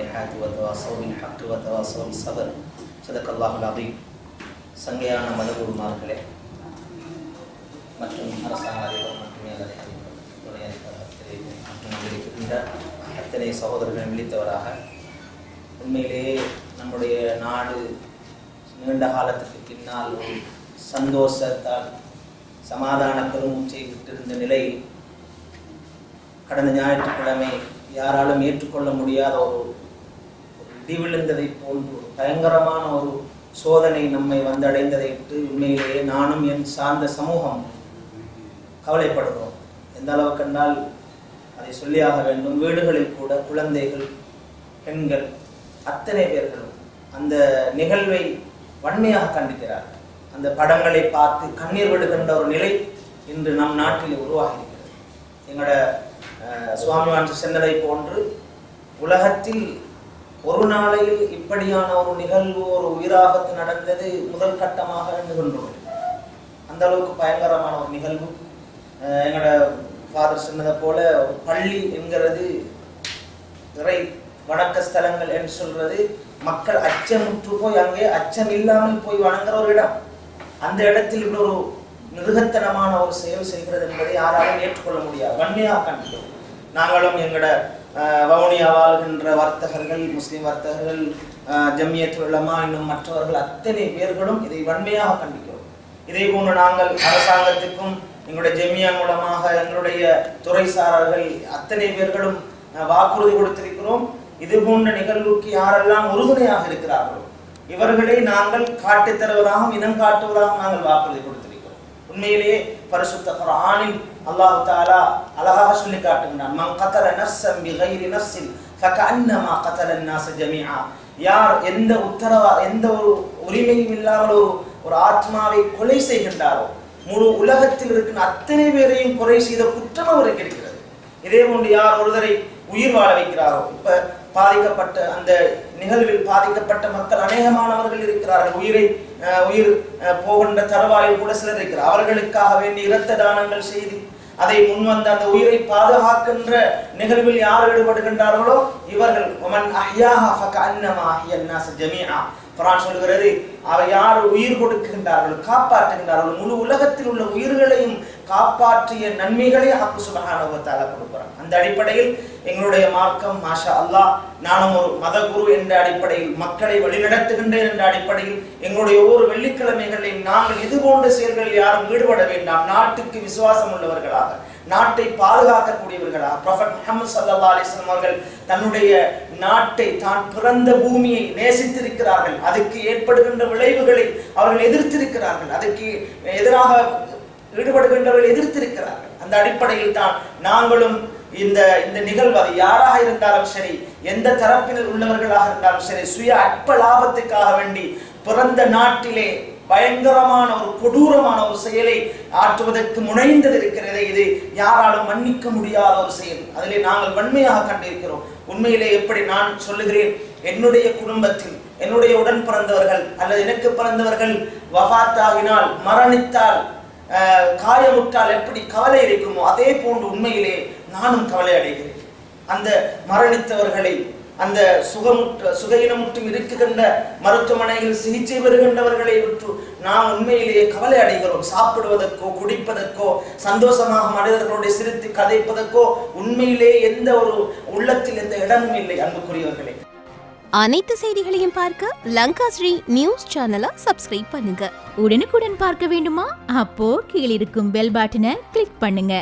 சாலிஹாத் வதவாசோ பின் ஹக்கு வதவாசோ சபர் சதக்கல்லாஹுல் அதீம் சங்கையான மதகுருமார்களே மற்றும் அரசாங்க மற்றும் துணை அத்தனை சகோதரர்கள் விழித்தவராக உண்மையிலேயே நம்முடைய நாடு நீண்ட காலத்துக்கு பின்னால் ஒரு சந்தோஷத்தால் சமாதான பெருமூச்சை விட்டிருந்த நிலை கடந்த ஞாயிற்றுக்கிழமை யாராலும் ஏற்றுக்கொள்ள முடியாத ஒரு ஒரு போன்று பயங்கரமான ஒரு சோதனை நம்மை வந்தடைந்ததை விட்டு உண்மையிலேயே நானும் என் சார்ந்த சமூகம் கவலைப்படுகிறோம். எந்த அளவுக்கு என்றால் அதை சொல்லியாக வேண்டும். வீடுகளில் கூட குழந்தைகள் பெண்கள் அத்தனை பேர்களும் அந்த நிகழ்வை வன்மையாக கண்டிக்கிறார்கள். அந்த படங்களை பார்த்து கண்ணீர் விடுகின்ற ஒரு நிலை இன்று நம் நாட்டில் உருவாகி இருக்கிறது எங்களோட சுவாமிவான் சுவாமி போன்று உலகத்தில் ஒரு நாளையில் இப்படியான ஒரு நிகழ்வு ஒரு உயிராபத்து நடந்தது முதல் கட்டமாக நிகழ்ந்தோம் அந்த அளவுக்கு பயங்கரமான ஒரு நிகழ்வு. எங்களோட ஃபாதர் சொன்னதை போல ஒரு பள்ளி என்கிறது இறை வணக்க ஸ்தலங்கள் என்று சொல்றது மக்கள் அச்சமுற்று போய் அங்கே அச்சம் இல்லாமல் போய் வணங்குற ஒரு இடம். அந்த இடத்தில் இன்னொரு மிருகத்தனமான ஒரு செயல் செய்கிறது என்பதை யாராலும் ஏற்றுக்கொள்ள முடியாது. வன்மையாக கண்டிக்கிறோம் நாங்களும் எங்களோட வவுனியா வாழ்கின்ற வர்த்தகர்கள் முஸ்லீம் வர்த்தகர்கள் ஜம்மியத் இன்னும் மற்றவர்கள் அத்தனை பேர்களும் இதை வன்மையாக கண்டிக்கிறோம். இதே போன்று நாங்கள் அரசாங்கத்துக்கும் எங்களுடைய ஜெமியா மூலமாக எங்களுடைய துறைசாரர்கள் அத்தனை பேர்களும் அஹ், வாக்குறுதி கொடுத்திருக்கிறோம். இது போன்ற நிகழ்வுக்கு யாரெல்லாம் உறுதுணையாக இருக்கிறார்களோ இவர்களை நாங்கள் காட்டித்தருவதாகவும் இனம் காட்டுவதாகவும் நாங்கள் வாக்குறுதி கொடுத்திருக்கிறோம். உண்மையிலேயே பரிசுத்த குர்ஆனில் அல்லாஹு தாலா அழகாக அல்லாஹ் சொல்லி காட்டுகிறான் மன் கத்தல நஃப்ஸன் பிகைரி நஃப்ஸின் ஃபகஅன்னமா கத்தல நாஸ ஜமீஆ. யார் எந்த உத்தரவா எந்த ஒரு உரிமையும் இல்லாமல் ஒரு ஆத்மாவை கொலை செய்கின்றாரோ முழு உலகத்தில் இருக்கிற அத்தனை பேரையும் கொலை செய்த குற்றம் அவருக்கு இருக்கிறது. இதே போன்று யார் ஒருதரை உயிர் வாழ வைக்கிறாரோ இப்ப பாதிக்கப்பட்ட அந்த நிகழ்வில் பாதிக்கப்பட்ட மக்கள் அநேகமானவர்கள் இருக்கிறார்கள். உயிரை உயிர் போகின்ற தருவாயில் கூட சிலர் இருக்கிறார். அவர்களுக்காக வேண்டிய இரத்த தானங்கள் செய்து அதை முன்வந்த அந்த உயிரை பாதுகாக்கின்ற நிகழ்வில் யார் ஈடுபடுகின்றார்களோ இவர்கள் குரான் சொல்கிறது அவை யார் உயிர் கொடுக்கின்றார்கள் காப்பாற்றுகின்றார்கள் முழு உலகத்தில் உள்ள உயிர்களையும் காப்பாற்றிய நன்மைகளை ஹக்கு சுபஹானஹு கொடுக்குறாங்க அந்த அடிப்படையில் எங்களுடைய மார்க்கம் மாஷா அல்லாஹ் நானும் ஒரு மதகுரு என்ற அடிப்படையில் மக்களை வழிநடத்துகின்றேன் என்ற அடிப்படையில் எங்களுடைய ஒவ்வொரு வெள்ளிக்கிழமைகளில் நாங்கள் இது போன்ற செயல்களில் யாரும் ஈடுபட வேண்டாம். நாட்டுக்கு விசுவாசம் உள்ளவர்களாக. நாட்டை பாதுகாக்கக்கூடியவர்களா? ப்ரொஃபட் முகமது சல்லா அலிஸ்லாம் அவர்கள் தன்னுடைய நாட்டை தான் பிறந்த பூமியை நேசித்திருக்கிறார்கள். அதுக்கு ஏற்படுகின்ற விளைவுகளை அவர்கள் எதிர்த்திருக்கிறார்கள். அதுக்கு எதிராக ஈடுபடுகின்றவர்கள் எதிர்த்திருக்கிறார்கள். அந்த அடிப்படையில் தான் நாங்களும் இந்த இந்த நிகழ்வு அது யாராக இருந்தாலும் சரி எந்த தரப்பினர் உள்ளவர்களாக இருந்தாலும் சரி சுய அற்ப லாபத்துக்காக வேண்டி பிறந்த நாட்டிலே பயங்கரமான ஒரு கொடூரமான ஒரு செயலை ஆற்றுவதற்கு முனைந்தது இருக்கிறதே இது. யாராலும் மன்னிக்க முடியாத ஒரு செயல். அதிலே நாங்கள் வன்மையாக கண்டிருக்கிறோம். உண்மையிலே எப்படி நான் சொல்லுகிறேன்? என்னுடைய குடும்பத்தில் என்னுடைய உடன் பிறந்தவர்கள் அல்லது எனக்கு பிறந்தவர்கள் வபாத்தாகினால் மரணித்தால் காயமுற்றால் எப்படி கவலை இருக்குமோ அதே போன்று உண்மையிலே நானும் கவலை அடைகிறேன். அந்த மரணித்தவர்களை அந்த சுகமுற்ற சுகையினமுற்றும் இருக்குகின்ற மருத்துவமனையில் சிகிச்சை பெறுகின்றவர்களை விட்டு நாம் உண்மையிலேயே கவலை அடைகிறோம். சாப்பிடுவதற்கோ குடிப்பதற்கோ சந்தோஷமாக மனிதர்களோடு சிரித்து கதைப்பதற்கோ உண்மையிலே எந்த ஒரு உள்ளத்தில் எந்த இடமும் இல்லை அன்புக்குரியவர்களே. அனைத்து செய்திகளையும் பார்க்க லங்கா ஸ்ரீ நியூஸ் சேனலை சப்ஸ்கிரைப் பண்ணுங்க. உடனுக்குடன் பார்க்க வேண்டுமா? அப்போ கீழிருக்கும் பெல் பட்டனை கிளிக் பண்ணுங்க.